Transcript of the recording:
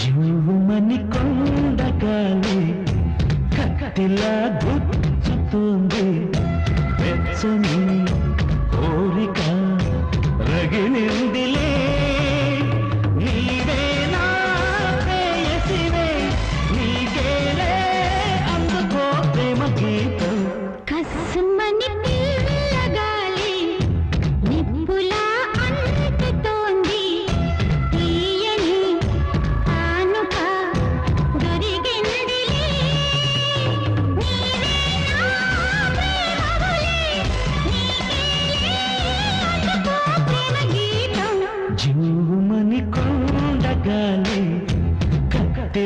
జూమని కొండగాలి కట్టెలా గుచ్చుతుంది. వెచ్చని కోరిక రగిలిందిలే గాలి కొండగాలి